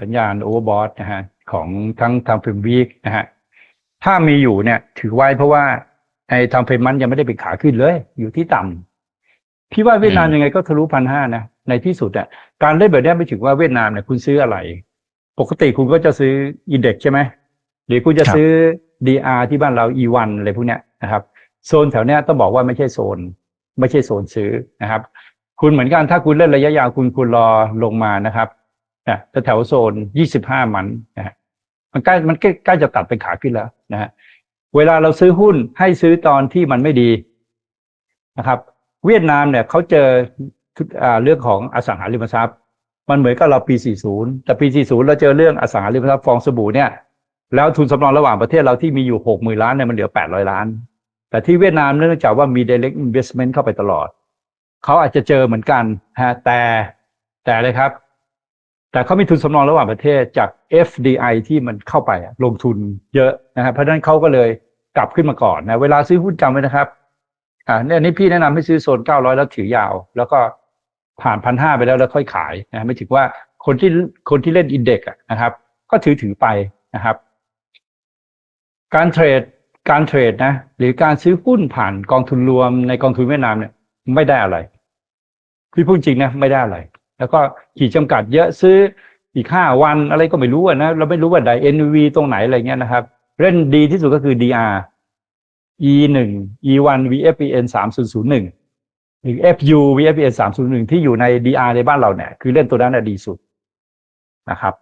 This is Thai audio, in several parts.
สัญญาณโอเวอร์บอทนะฮะของทั้งทางเฟรมวีคนะฮะถ้ามีอยู่เนี่ย ถือไว้เพราะว่าไอ้ทางเฟรมมันยังไม่ได้เป็นขาขึ้นเลย อยู่ที่ต่ำพี่ว่าเวียดนามอืมยังไงก็ทะลุพันห้านะในที่สุดอะการเล่นแบบนี้ไม่ถึงว่าเวียดนามเนี่ยคุณซื้ออะไร ปกติคุณก็จะซื้ออินเด็กใช่ไหมหรือคุณจะซื้อ DR ที่บ้านเรา E1 อะไรพวกเนี้ยนะครับ โซนแถวเนี้ยต้องบอกว่าไม่ใช่โซน ไม่ใช่โซนซื้อนะครับ คุณเหมือนกันถ้าคุณเล่นระยะยาวคุณคุณรอลงมานะครับ นะแถวโซน 25 มันนะมันใกล้มันใกล้จะตัดเป็นขาขึ้นแล้วนะฮะเวลาเราซื้อหุ้นให้ซื้อตอนที่มันไม่ดีนะครับ เวียดนามเนี่ยเขาเจอเรื่องของอสังหาริมทรัพย์ มันเหมือนกับเราปี 40 แต่ปี 40 เราเจอเรื่องอสังหาริมทรัพย์ฟองสบู่เนี่ยแล้วทุนสำรองระหว่างประเทศเราที่มีอยู่ 60,000ล้านเนี่ยมันเหลือ 800 ล้าน แต่ที่เวียดนามเนื่องจากว่ามี direct investment เข้าไปตลอด เขาอาจจะเจอเหมือนกันฮะแต่แต่เลยครับ แต่เขามีทุนสำรองระหว่างประเทศจาก FDI ที่มันเข้าไปลงทุนเยอะนะครับเพราะฉะนั้นเขาก็เลยกลับขึ้นมาก่อนนะเวลาซื้อหุ้นจำไว้นะครับอ่าเนี่ยนี่พี่แนะนำให้ซื้อโซน900แล้วถือยาว แล้วก็ผ่านพันห้าไปแล้วแล้วค่อยขายนะไม่ถึงว่าคนที่คนที่เล่นอินเด็กซ์นะครับ ก็ถือถือไปนะครับ การเทรดการเทรดนะ หรือการซื้อหุ้นผ่านกองทุนรวมในกองทุนเวียดนามเนี่ยไม่ได้อะไร พี่พูดจริงนะไม่ได้อะไร แล้วก็ขีดจำกัดเยอะซื้ออีกห้าวันอะไรก็ไม่รู้อะนะเราไม่รู้ว่าใด NV ตรงไหนอะไรเงี้ยนะครับ เล่นดีที่สุดก็คือ DR E หนึ่ง E 1 VFPN สามศูนย์ศูนย์หนึ่งหรือ FU VFPN สามศูนย์หนึ่งที่อยู่ใน DR ในบ้านเราเนี่ย คือเล่นตัวนั้นน่ะดีสุดนะครับ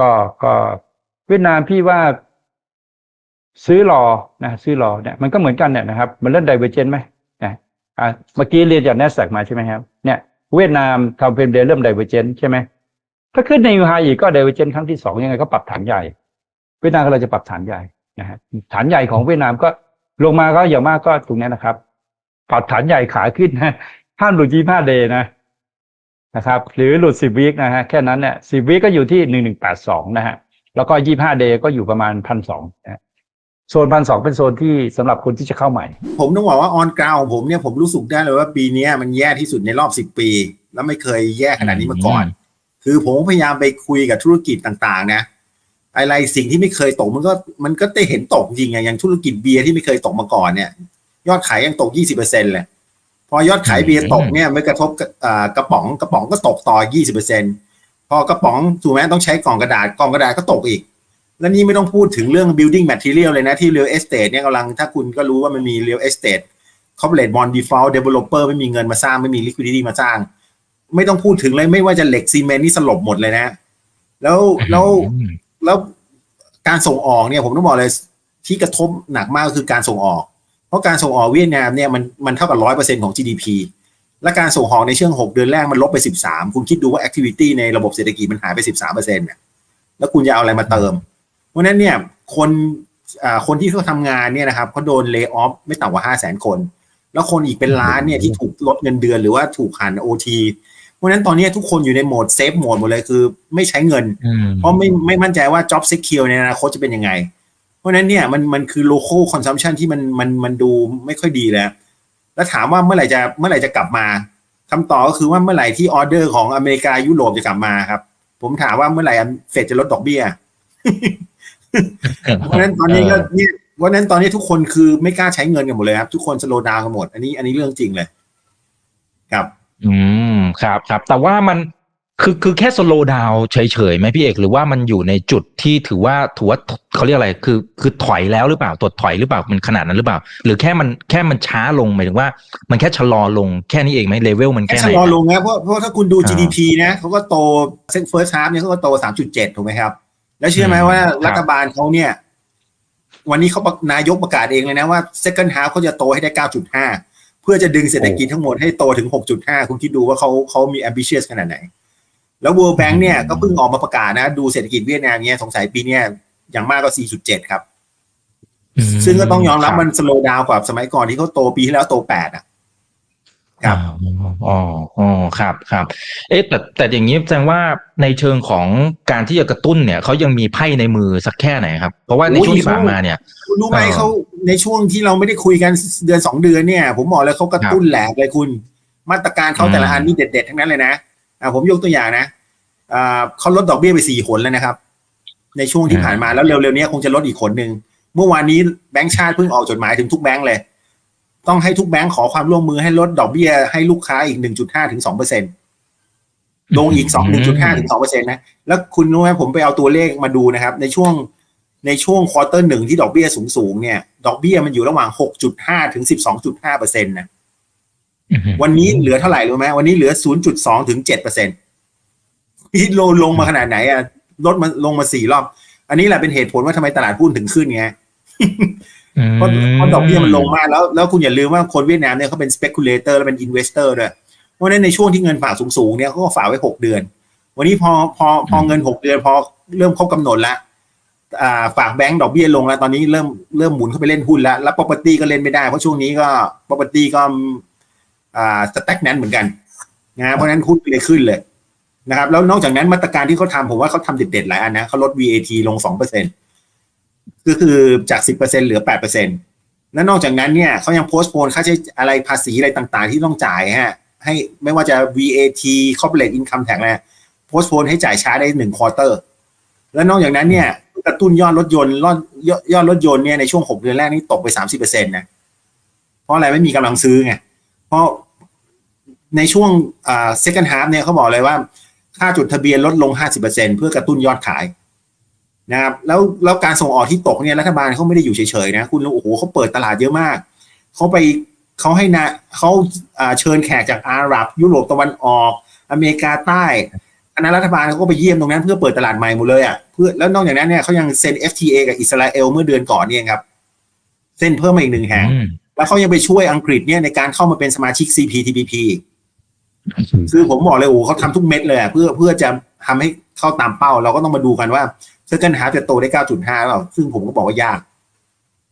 ก็ก็เวียดนามพี่ว่าซื้อรอนะซื้อรอเนี่ยมันก็เหมือนกันเนี่ยนะครับ มันเล่นไดเวอร์เจนไหมนะอะเมื่อกี้เรียนจาก n นสแ a q มาใช่ไหมครับ เนี่ย เวียดนามทำเป็นเดเริ่มไดเวอร์เจนใช่ไหมถ้าขึ้นในยูไฮอีกก็ไดเวอร์เจนครั้งที่สองยังไงก็ปรับฐานใหญ่ เวียดนามก็เลยจะปรับฐานใหญ่นะฮะฐานใหญ่ของเวียดนามก็ลงมาก็อย่างมากก็ตรงนี้นะครับ ปรับฐานใหญ่ขาขึ้นนะห้ามหลุดยี่ห้าเดย์นะนะครับ หรือหลุดสิบวิกนะฮะแค่นั้นเนี่ยสิบวิก็อยู่ที่หนึ่งหนึ่งแปดสองนะฮะแล้วก็ยี่ห้าเดย์ก็อยู่ประมาณพันสองนะ โซนพันสองเป็นโซนที่สำหรับคนที่จะเข้าใหม่ ผมต้องบอกว่าออนกราวของผมเนี่ยผมรู้สึกได้เลยว่าปีเนี้ยมันแย่ที่สุดในรอบสิบปี แล้วไม่เคยแย่ขนาดนี้มาก่อน คือผมพยายามไปคุยกับธุรกิจต่างๆ นะอะไรสิ่งที่ไม่เคยตกมันก็มันก็ได้เห็นตกจริงไงอย่างธุรกิจเบียร์ที่ไม่เคยตกมาก่อนเนี่ย ยอดขายยังตกยี่สิบเปอร์เซ็นต์เลยพอยอดขายเบียร์ตกเนี่ยไม่กระทบกับอ่ากระป๋องกระป๋องก็ตกต่อยี่สิบเปอร์เซ็นต์พอกระป๋องถูกไหมต้องใช้กล่องกระดาษกล่องกระดาษก็ตกอีก แล้วนี่ไม่ต้องพูดถึงเรื่อง building material เลยนะ ที่ real estate เนี่ยกำลังถ้าคุณก็รู้ว่ามันมี real estate corporate bond default developer ไม่มีเงินมาสร้างไม่มี liquidity มาสร้าง ไม่ต้องพูดถึงเลยไม่ว่าจะเหล็กซีเมนต์นี่สลบหมดเลยนะ แล้วแล้วอืมแล้วการส่งออกเนี่ยผมต้องบอกเลยที่กระทบหนักมากก็คือการส่งออก เพราะการส่งออกเวียดนามเนี่ยมันมันเท่ากับร้อยเปอร์เซ็นของ GDP และการส่งออกในช่วงหกเดือนแรกมันลบไปสิบสามคุณคิดดูว่า activity ในระบบเศรษฐกิจมันหายไปสิบสามเปอร์เซ็นต์เนี่ยแล้วคุณจะเอาอะไรมาเติมเพ ราะฉะนั้นเนี่ยคนอ่าคนที่เขาทำงานเนี่ยนะครับเขาโดนเลิกออฟไม่ต่ำกว่าห้าแสนคน แล้วคนอีกเป็นล้านเนี่ยที่ถูกลดเงินเดือนหรือว่าถูกหันโอทีเพราะฉะนั้นตอนนี้ทุกคนอยู่ในโหมดเซฟโหมดหมดเลยคือไม่ใช้เงินอืมเพราะไม่ไม่มั่นใจว่า job secure ในอนาคตจะเป็นยังไง เพราะฉะนั้นเนี่ยมันมันคือ local consumption ที่มันมันมันดูไม่ค่อยดีแล้ว แล้วถามว่าเมื่อไหร่จะเมื่อไหร่จะกลับมาคำตอบก็คือว่าเมื่อไหร่ที่ออเดอร์ของอเมริกายุโรปจะกลับมาครับ ผมถามว่าเมื่อไหร่เฟดจะลดดอกเบี้ย เพราะฉะนั้นตอนนี้ก็เนี่ยวันนั้นตอนนี้ทุกคนคือไม่กล้าใช้เงินกันหมดเลยครับ ทุกคนสโลดาวกันหมด อันนี้อันนี้เรื่องจริงเลย ครับ อืมครับครับ แต่ว่ามันคือคือแค่สโลว์ดาวเฉยๆไหมพี่เอก หรือว่ามันอยู่ในจุดที่ถือว่าถือว่าเขาเรียกอะไรคือ คือถอยแล้วหรือเปล่าตัวถอยหรือเปล่ามันขนาดนั้นหรือเปล่า หรือแค่มันแค่มันช้าลงหมายถึงว่า มันแค่ชะลอลงแค่นี้เองไหมเลเวลมันแค่แค่ไหชะนลอลงนะเพราะเพราะถ้าคุณดูอ่า GDP นะเขาก็โตเซ็นเฟิร์สฮาร์เนี่ยเขาก็โต3.7ถูกไหมครับ แล้วเชื่อไหมอืมว่าครับรัฐบาลเขาเนี่ย วันนี้เขาประนายกประกาศเองเลยนะว่า second half เขาจะโตให้ได้ 9.5 เพื่อจะดึงเศรษฐกิจทั้งหมดให้โตถึง 6.5 คุณคิดดูว่าเขาเขามี ambitious ขนาดไหน แล้ว World Bank เนี่ยก็เพิ่งออกมาประกาศนะ ดูเศรษฐกิจเวียดนามเนี่ยสงสัยปีเนี้ยอย่างมากก็ 4.7 ครับอืมซึ่งก็ต้องยอมรับคมันสโลว์ดาวกว่าสมัยก่อนที่เขาโตปีที่แล้วโต 8 อะ ครับอ๋ออ๋อครับครับ เอ๊ะแต่แต่อย่างนี้แสดงว่าในเชิงของการที่จะกระตุ้นเนี่ยเขายังมีไพ่ในมือสักแค่ไหนครับ เพราะว่าในโอ้ยช่วงที่ผ่านมาเนี่ยคุณรู้ไหมเออเขาในช่วงที่เราไม่ได้คุยกันเดือนสองเดือนเนี่ย ผมบอกเลยเขากระตุ้นแหลกเลยคุณ มาตรการเขาแต่ละอันนี่เด็ดๆทั้งนั้นเลยนะอ่าผมยกตัวอย่างนะอ่าเขาลดดอกเบี้ยไปสี่หนแล้วนะครับ ในช่วงที่ผ่านมาแล้วเร็วๆนี้คงจะลดอีกขนหนึ่งเมื่อวานนี้แบงก์ชาติเพิ่งออกจดหมายถึงทุกแบงก์เลย ต้องให้ทุกแบงก์ขอความร่วมมือให้ลดดอกเบี้ยให้ลูกค้าอีกหนึ่งจุดห้าถึงสองเปอร์เซ็นต์ลงอีกสองหนึ่งจุดห้าถึงสองเปอร์เซ็นต์นะ แล้วคุณรู้ไหมผมไปเอาตัวเลขมาดูนะครับ ในช่วงในช่วงควอเตอร์หนึ่งที่ดอกเบี้ยสูงๆเนี่ย ดอกเบี้ยมันอยู่ระหว่างหกจุดห้าถึงสิบสองจุดห้าเปอร์เซ็นต์นะ วันนี้เหลือเท่าไหร่รู้ไหมวันนี้เหลือ 0.2 ถึง 7เปอร์เซ็นต์ที่โลลงมาขนาดไหนอะลดมาลงมาสี่รอบ อันนี้แหละเป็นเหตุผลว่าทำไมตลาดหุ้นถึงขึ้นไง เพราะเพราะดอกเบี้ยมันลงมากแล้วแล้วคุณอย่าลืมว่าคนเวียดนามเนี่ยเขาเป็น speculator และเป็น investor ด้วยเพราะฉะนั้นในช่วงที่เงินฝากสูงๆเนี่ยเขาก็ฝากไว้หกเดือน วันนี้พอพอพอเงินหกเดือนพอเริ่มครบกำหนดล้วอ่าฝากแบงก์ดอกเบี้ยลงแล้วตอนนี้เริ่มเริ่มหมุนเข้าไปเล่นหุ้นแล้วแล้ว property ก็เล่นไม่ได้เพราะช่วงนี้ก็ property ก็อ่าสแต็กนั้นเหมือนกันนะเพราะนั้นหุ้นเลยขึ้นเลยนะครับแล้วนอกจากนั้นมาตรการที่เขาทำผมว่าเขาทำเด็ดๆหลายอันนะเขาลด VAT ลงสองเปอร์เซ็นต์ ก็คือจากสิบเหลือแปดเปอร์เซ็นและนอกจากนั้นเนี่ยเขายังโพสต์โพนค่าใช้อะไรภาษีอะไรต่างๆ ที่ต้องจ่ายฮะให้ไม่ว่าจะ VAT corporate income tax อะโพสต์โพนให้จ่ายช้าได้หนึ่งควอเตอร์ แล้วนอกจากนั้นเนี่ยกระตุ้นยอดรถยนต์ยอดยอดรถยนต์เนี่ยในช่วงหกเดือนแรกนี่ตกไปสามสิบเปอร์เซ็นต์นะเพราะอะไรไม่มีกำลังซื้อไงเพราะในช่วงอ่า second half เนี่ยเขาบอกเลยว่า ค่าจดทะเบียนลดลง 50%เพื่อกระตุ้นยอดขาย นะครับแล้วแล้วการส่งออกที่ตกเนี่ยรัฐบาลเขาไม่ได้อยู่เฉยๆนะคุณรู้โอ้โหเขาเปิดตลาดเยอะมากเขาไปเขาให้นะเขาอ่าเชิญแขกจากอาหรับ ยุโรปตะวันออก อเมริกาใต้คณะรัฐบาลเขาก็ไปเยี่ยมตรงนั้นเพื่อเปิดตลาดใหม่หมดเลยอะเพื่อแล้วนอกจากนั้นเนี่ยเขายังเซ็น FTA กับอิสราเอลเมื่อเดือนก่อนเนี่ยครับเซ็นเพิ่มมาอีกหนึ่งแห่งแล้วเขายังไปช่วยอังกฤษเนี่ยในการเข้ามาเป็นสมาชิก CPTPP คือผมบอกเลยโอ้โหเขาทำทุกเม็ดเลยอะเพื่อเพื่อจะทำให้เข้าตามเป้า เราก็ต้องมาดูกันว่า เซ c ร์ n d น a l f จะโตได้ 9.5หรือเปล่าซึ่งผมก็บอกว่ายาก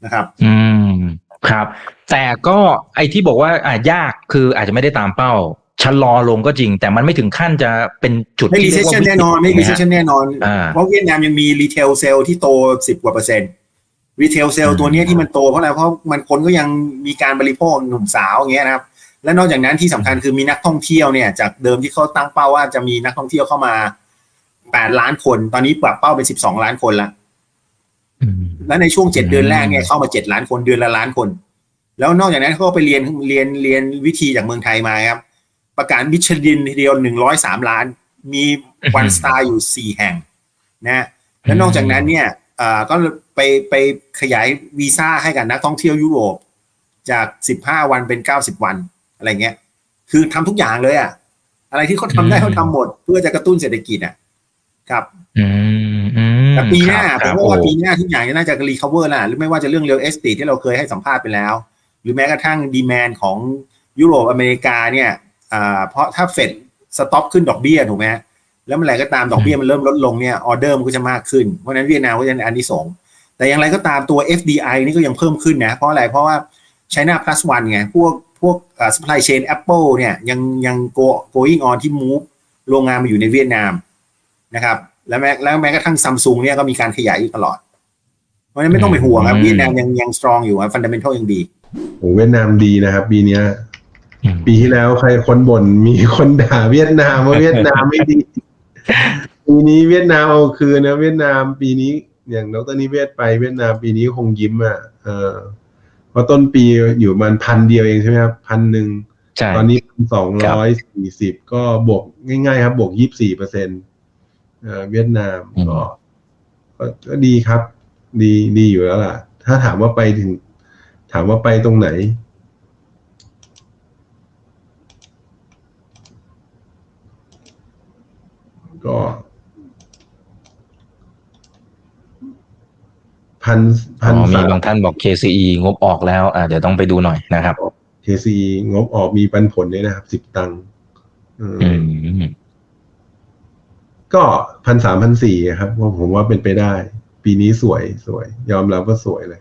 นะครับ อืมครับ แต่ก็ไอที่บอกว่าอ่ายากคืออาจจะไม่ได้ตามเป้าชะลอลงก็จริง แต่มันไม่ถึงขั้นจะเป็นจุดไม่ที่เรียกว่า recession วิกฤตแน่นอนไม่ถูกหฮะ recession แน่นอนอ่าเพราะเวียดนามยังมีรีเทลเซลที่โต 10 กว่าเปอร์เซ็นต์รีเทลเซลอืมตัวเนี้ยที่มันโตเพราะอะไรเพราะมันคนก็ยังมีการบริโภคหนุ่มสาวอย่างเงี้ยนะครับ และนอกจากนั้นที่สำคัญคือมีนักท่องเที่ยวเนี่ย จากเดิมที่เขาตั้งเป้าว่าจะมีนักท่องเที่ยวเข้ามา 8ล้านคน ตอนนี้ปรับเป้าเป็น12ล้านคนละอืมแล้วในช่วงเจ็ดอืมเดือนแรกเนี่ยเข้ามาเจ็ดล้านคนเดือนละล้านคน แล้วนอกจากนั้นเขาก็ไปเรียนเรียนเรียนวิธีจากเมืองไทยมาครับ ประกาศมิชลินทีเดียวหนึ่งร้อยสามล้าน มีวันสตาร์อยู่สี่แห่ง นะแล้วนอกจากนั้นเนี่ยอ่าก็ไปไปขยายวีซ่าให้กับนักท่องเที่ยวยุโรป จากสิบห้าวันเป็นเก้าสิบวันอะไรเงี้ย คือทำทุกอย่างเลยอะอะไรที่เขาทำได้อืมเขาทำหมด เพื่อจะกระตุ้นเศรษฐกิจอะ ครับอืมอืมแต่ปีหน้าครับผมครับว่าโอ้ปีหน้าทุกอย่างน่าจะรีคาเวอร์แล้วหรือไม่ว่าจะเรื่องเรียลเอสตที่เราเคยให้สัมภาษณ์ไปแล้ว หรือแม้กระทั่งดีแมนของยุโรปอเมริกาเนี่ยอ่าเพราะถ้าเฟดสต็อปขึ้นดอกเบี้ยถูกไหมแล้วเมื่อไหร่ก็ตามดอกเบี้ยมันเริ่มลดลงเนี่ยออเดอร์มันก็จะมากขึ้น เพราะฉะนั้นเวียดนามก็จะอันที่สองแต่อย่างไรก็ตามตัว FDI นี่ก็ยังเพิ่มขึ้นนะ เพราะอะไร เพราะว่า China plus one ไง พวกพวกอ่า supply chain Apple เนี่ยยังยัง go going on ที่ move โรงงานมาอยู่ในเวียดนาม นะครับ แล้วแม้แล้วแม้กระทั่งซัมซุงเนี่ยก็มีการขยายอยู่ตลอด เพราะฉะนั้นไม่ต้องไปห่วงครับอืมเวียดนามยังยัง strong อยู่ฟันดัมเ n นทัลยังดีโอ้เวียดนามดีนะครับปีเนี้ยอืมปีที่แล้วใครคนบ่นมีคนด่าเวียดนามว่าเวียดนามไม่ดีปีนี้เวียดนามเอาคืนนะเวียดนามปีนี้อย่างดรนิเวศไปเวียดนามปีนี้คงยิ้มอะเออเพราะต้นปีอยู่มันพันเดียวเองใช่ไหมครับพันหนึ่งใช่ตอนนี้สองร้อยสี่สิบก็บวกง่ายๆครับ บวกยี่สี่เปอร์เซ็นต์ เวียดนามก็ก็ก็ดีครับ ดีดีอยู่แล้วล่ะ ถ้าถามว่าไปถึง ถามว่าไปตรงไหน ก็พันอ๋พันอมีสามบางท่านบอก KCE งบออกแล้ว อ่าเดี๋ยวต้องไปดูหน่อยนะครับ KC งบออกมีปันผลด้วยนะครับสิบตังค์อืมอืม ก็พันสามพันสี่ครับว่าผมว่าเป็นไปได้ ปีนี้สวยสวย ยอมรับว่าสวยเลย